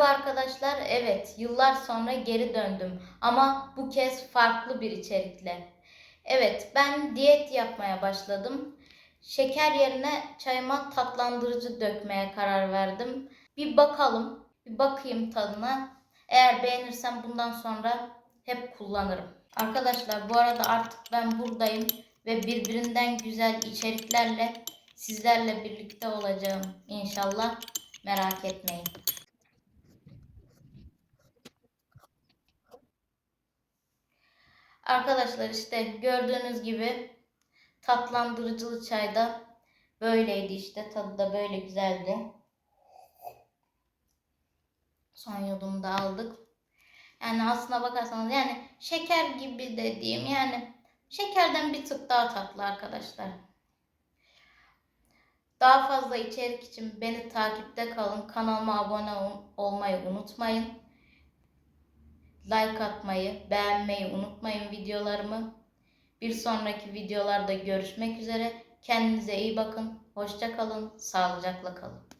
Merhaba arkadaşlar. Evet, yıllar sonra geri döndüm ama bu kez farklı bir içerikle. Evet, ben diyet yapmaya başladım. Şeker yerine çayıma tatlandırıcı dökmeye karar verdim. Bir bakalım, bir bakayım tadına. Eğer beğenirsem bundan sonra hep kullanırım. Arkadaşlar bu arada artık ben buradayım ve birbirinden güzel içeriklerle sizlerle birlikte olacağım inşallah. Merak etmeyin. Arkadaşlar işte gördüğünüz gibi tatlandırıcılı çayda böyleydi işte. Tadı da böyle güzeldi. Son yudumu da aldık. Yani aslına bakarsanız yani şeker gibi dediğim yani şekerden bir tık daha tatlı arkadaşlar. Daha fazla içerik için beni takipte kalın. Kanalıma abone ol- olmayı unutmayın. Like atmayı, beğenmeyi unutmayın videolarımı. Bir sonraki videolarda görüşmek üzere. Kendinize iyi bakın. Hoşça kalın. Sağlıcakla kalın.